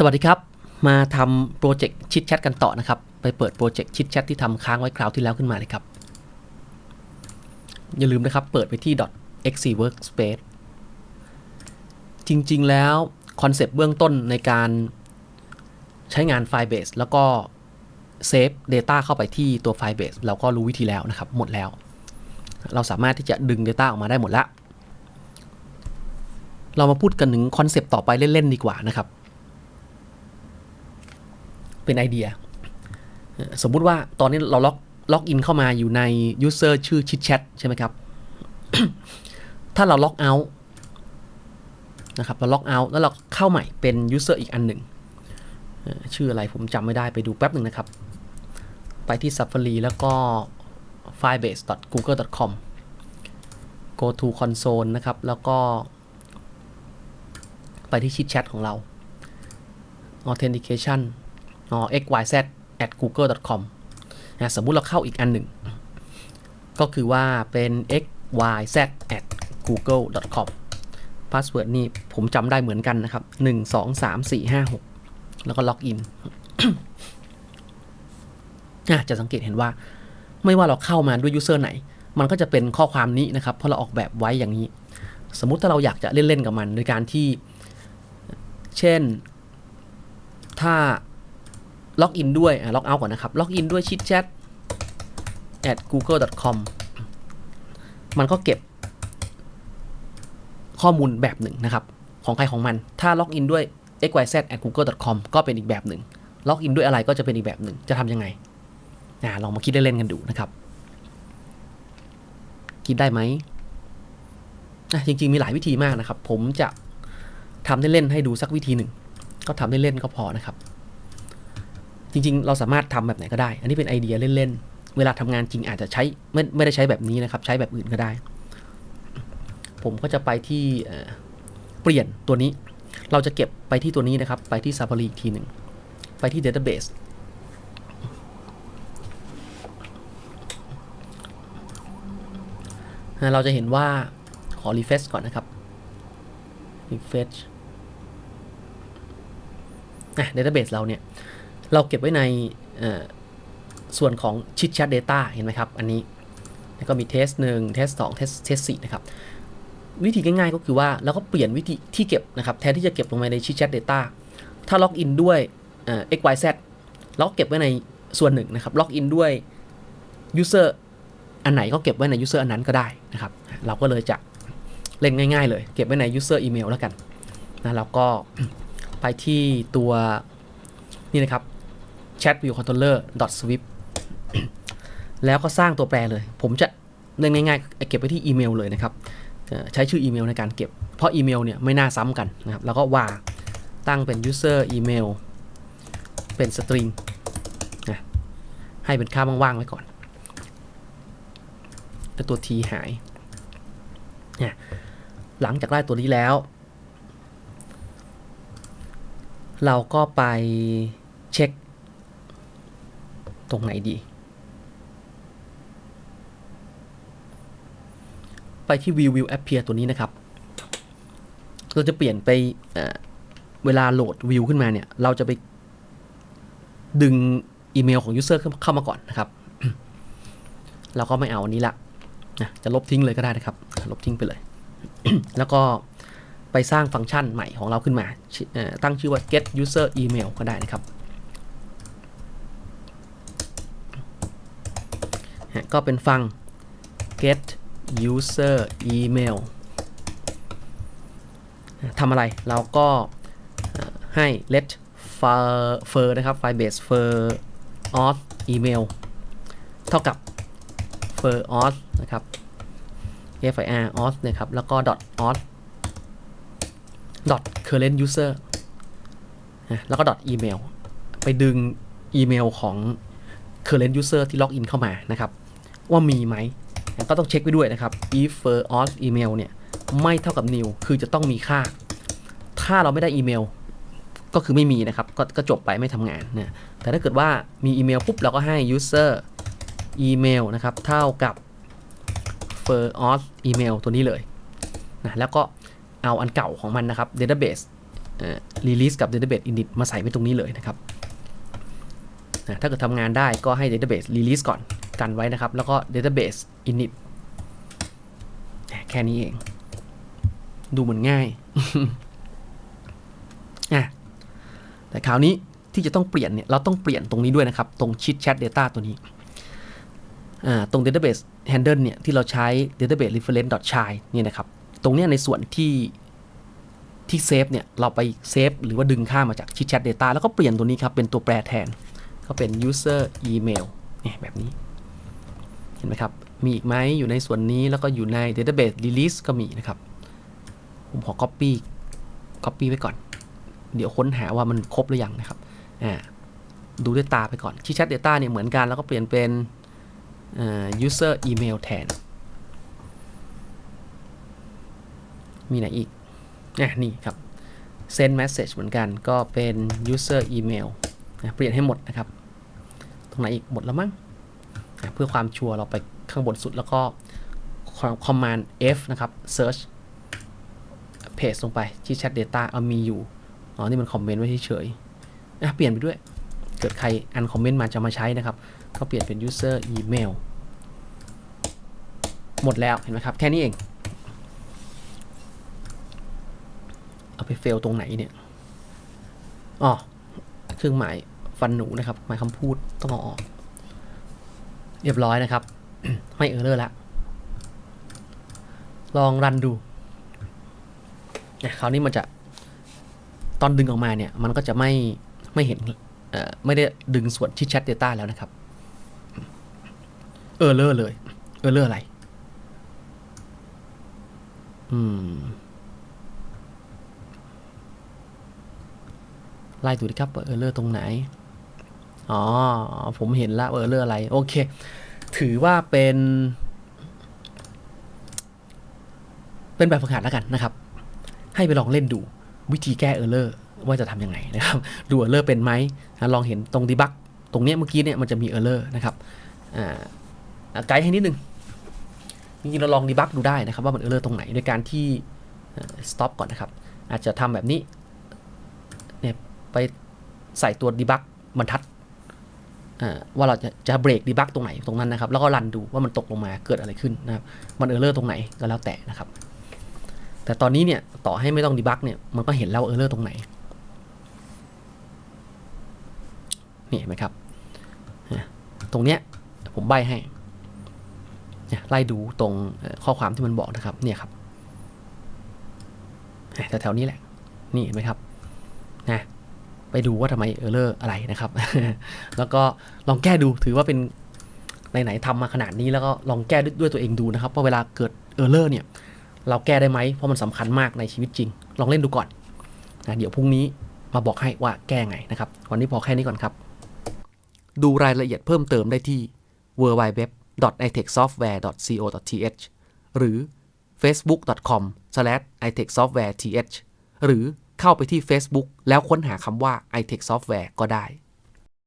สวัสดีครับ มาทำโปรเจกต์ชิดแชทกันต่อนะครับ ไปเปิดโปรเจกต์ชิดแชทที่ทำค้างไว้คราวที่แล้วขึ้นมาเลยครับ อย่าลืมนะครับ เปิดไปที่ .xc workspace จริง ๆ แล้ว คอนเซปต์เบื้องต้นในการใช้งานไฟล์เบสแล้วก็เซฟ Data เข้าไปที่ตัวไฟล์เบสเราก็รู้วิธีแล้วนะครับ หมดแล้ว เราสามารถที่จะดึง Data ออกมาได้หมดละเรามาพูดกันถึงคอนเซปต์ต่อไปเล่น ๆ ดีกว่านะครับ เป็นไอเดีย สมมุติว่าตอนนี้เราล็อกล็อกอินเข้ามาอยู่ใน user ชื่อ chit chat ใช่ไหมครับ ถ้าเราล็อกเอาท์นะครับเราล็อกเอาท์แล้วเราเข้าใหม่เป็น user อีกอันหนึ่งชื่ออะไรผมจำไม่ได้ไปดูแป๊บหนึ่งนะครับ ไปที่ Safari แล้วก็ filebase.google.com go to console นะครับ แล้วก็ ไปที่ chit chat ของเรา authentication อ๋อ xyz at google.com นะสมมุติเราเข้าอีกอันหนึ่ง ก็คือว่าเป็น xyz at google.com พาสเวิร์ดนี่ผมจำได้เหมือนกันนะครับ 1 2 3 4 5 6 แล้วก็ล็อกอินจะสังเกตเห็นว่า ไม่ว่าเราเข้ามาด้วยยูเซอร์ไหน มันก็จะเป็นข้อความนี้นะครับ เพราะเราออกแบบไว้อย่างนี้ สมมุติถ้าเราอยากจะเล่น ๆ กับมัน โดยการที่ เช่น ถ้า ล็อกอินด้วยล็อกเอาท์ก่อนนะครับ ล็อกอินด้วย chitchat google.com มันก็เก็บข้อมูลแบบหนึ่งนะครับ ของใครของมัน ถ้าล็อกอินด้วย xyz at google.com ก็เป็นอีกแบบหนึ่ง ล็อกอินด้วยอะไรก็จะเป็นอีกแบบหนึ่ง จะทำยังไงอ่าลองมาคิดเล่นๆกันดูนะครับ คิดได้ไหมอะจริงๆมีหลายวิธีมากนะครับ ผมจะทำเล่นๆให้ดูสักวิธีหนึ่ง ก็ทำเล่นๆก็พอนะครับ จริง ๆ เราสามารถทำแบบไหนก็ได้ อันนี้เป็นไอเดียเล่นๆ เวลาทำงานจริงอาจจะใช้ไม่ไม่ได้ใช้แบบนี้นะครับ ใช้แบบอื่นก็ได้ ผมก็จะไปที่เปลี่ยนตัวนี้ เราจะเก็บไปที่ตัวนี้นะครับ ไปที่ Safari อีกทีหนึ่ง ไปที่ Database เราจะเห็นว่าขอ refresh ก่อนนะครับ refresh อะ database เราเนี่ย เราเก็บไว้ในส่วนของ chit chat data เห็นไหมครับ อันนี้ แล้วก็มี test 1 test 2 test test 4นะครับ วิธีง่ายๆก็คือว่าเราก็เปลี่ยนวิธีที่เก็บนะครับ แทนที่จะเก็บลงไปใน chit chat data ถ้าล็อกอินด้วยเอ่อ xyz เราก็เก็บไว้ในส่วนหนึ่งนะครับ ล็อกอินด้วย user อันไหนก็เก็บไว้ใน user อันนั้นก็ได้นะครับ เราก็เลยจะเล่นง่าย ๆ เลย เก็บไว้ใน user email แล้วกันนะแล้วก็ไปที่ตัวนี่นะครับ chat view controller dot swift แล้วก็สร้างตัวแปรเลย ผมจะเล่นง่ายๆ เก็บไว้ที่อีเมลเลยนะครับ ใช้ชื่ออีเมลในการเก็บ เพราะอีเมลเนี่ยไม่น่าซ้ำกันนะครับ แล้วก็ว่าตั้งเป็น user email เป็น string นะให้เป็นค่าว่างๆไว้ก่อน แล้วตัว t หายนี่ยหลังจากได้ตัวนี้แล้ว เราก็ไปเช็ค ตรงไหนดี ไปที่ view view appear ตัวนี้นะครับ เราจะเปลี่ยนไปเวลาโหลดวิวขึ้นมาเนี่ย เราจะไปดึงอีเมลของ user เข้ามาก่อนนะครับ เราก็ไม่เอาอันนี้ละนะจะลบทิ้งเลยก็ได้นะครับ ลบทิ้งไปเลย แล้วก็ไปสร้างฟังก์ชันใหม่ของเราขึ้นมา ตั้งชื่อว่า get user email ก็ได้นะครับะก็เป็นฟัง get user email ทำอะไรเราก็ให้ let fir นะครับ file base fir auth email เท่ากับ fir auth นะครับ fir auth นะครับ แล้วก็ dot auth dot current user แล้วก็ dot email ไปดึงอีเมลของ current user ที่ล็อกอินเข้ามานะครับ ว่ามีไหมก็ต้องเช็คไว้ด้วยนะครับ if fir auth email เนี่ยไม่เท่ากับ new คือจะต้องมีค่า ถ้าเราไม่ได้อีเมล ก็คือไม่มีนะครับก็ก็จบไปไม่ทำงานนะแต่ถ้าเกิดว่ามีอีเมลปุ๊บเราก็ให้ user email นะครับเท่ากับ fir auth email ตัวนี้เลยนะแล้วก็เอาอันเก่าของมันนะครับ database release กับ database init มาใส่ไว้ตรงนี้เลยนะครับนะถ้าเกิดทำงานได้ก็ให้ database release ก่อน กันไว้นะครับ แล้วก็ database init แค่นี้เอง ดูเหมือนง่ายอะแต่คราวนี้ที่จะต้องเปลี่ยนเนี่ย เราต้องเปลี่ยนตรงนี้ด้วยนะครับ ตรง chit chat data ตัวนี้ ตรง database handle เนี่ย ที่เราใช้ database reference chai เนี่ยนะครับ ตรงนี้ในส่วนที่ที่เซฟเนี่ย เราไปเซฟหรือว่าดึงค่ามาจาก chit chat data แล้วก็เปลี่ยนตัวนี้ครับ เป็นตัวแปรแทน ก็เป็น user email เนี่ยแบบนี้ เห็นไหมครับ มีอีกไหมอยู่ในส่วนนี้แล้วก็อยู่ใน database release ก็มีนะครับ ผมขอ copy copy ไว้ก่อน เดี๋ยวค้นหาว่ามันครบหรือยังนะครับอ่าดูด้วยตาไปก่อนที่ chat data เนี่ยเหมือนกันแล้วก็เปลี่ยนเป็น user email แทน มีไหนอีกอะนี่ครับ send message เหมือนกันก็เป็น user email เปลี่ยนให้หมดนะครับ ตรงไหนอีกหมดแล้วมั้ง เพื่อความชัวร์เราไปข้างบนสุดแล้วก็ command F นะครับ search paste ลงไปที่ chat data เอามีอยู่ อ๋อ นี่มันคอมเมนต์ไว้เฉยๆอะเปลี่ยนไปด้วย เกิดใครอันคอมเมนต์มาจะมาใช้นะครับ ก็เปลี่ยนเป็น user email หมดแล้วเห็นไหมครับ แค่นี้เอง เอาไปเฟลตรงไหนเนี่ย อ๋อ เครื่องหมายฟันหนูนะครับ หมายคำพูดต้องเอาออก เรียบร้อยนะครับ ไม่เออร์เลอร์ละลองรันดูเนี่ยคราวนี้มันจะตอนดึงออกมาเนี่ย มันก็จะไม่ไม่เห็นไม่ได้ดึงส่วนที่แชท Data แล้วนะครับ เออเลอร์เลย เออเลอร์อะไร อืม ไล่ดูดิครับเออเลอร์ตรงไหน อ๋อ ผมเห็นละว่าเออเลอร์อะไร โอเค ถือว่าเป็น เป็นแบบฝึกหัดแล้วกันนะครับ ให้ไปลองเล่นดูวิธีแก้เออร์เลอร์ว่าจะทำยังไงนะครับ ดูเออร์เลอร์เป็นไหมลองเห็นตรงดีบักตรงเนี้ยเมื่อกี้เนี่ยมันจะมีเออร์เลอร์นะครับอ่าไกด์ให้นิดนึงจริงๆเราลองดีบักดูได้นะครับ ว่ามันเออร์เลอร์ตรงไหนโดยการที่สต็อปก่อนนะครับ อาจจะทำแบบนี้เนี่ยไปใส่ตัวดีบักบรรทัด ว่าเราจะจะเบรกดีบักตรงไหนตรงนั้นนะครับ แล้วก็รันดูว่ามันตกลงมาเกิดอะไรขึ้นนะครับ มันเออร์เลอร์ตรงไหนก็แล้วแต่นะครับ แต่ตอนนี้เนี่ยต่อให้ไม่ต้องดีบักเนี่ยมันก็เห็นแล้วเออร์เลอร์ตรงไหนนี่เห็นไหมครับนะตรงเนี้ยผมใบให้เนี่ยไล่ดูตรงข้อความที่มันบอกนะครับ เนี่ยครับแต่แถวๆนี้แหละ นี่เห็นไหมครับ ไปดูว่าทำไมเออร์เลอร์อะไรนะครับ แล้วก็ลองแก้ดูถือว่าเป็นไหนๆทำมาขนาดนี้แล้วก็ลองแก้ด้วยตัวเองดูนะครับว่าเวลาเกิดเออร์เลอร์เนี่ยเราแก้ได้ไหมเพราะมันสำคัญมากในชีวิตจริง ลองเล่นดูก่อนนะเดี๋ยวพรุ่งนี้มาบอกให้ว่าแก้ไงนะครับวันนี้พอแค่นี้ก่อนครับ ดูรายละเอียดเพิ่มเติมได้ที่ www.itechsoftware.co.th หรือ facebook.com/itechsoftwareth หรือ เข้าไปที่ Facebook แล้วค้นหาคำว่า itech software ก็ได้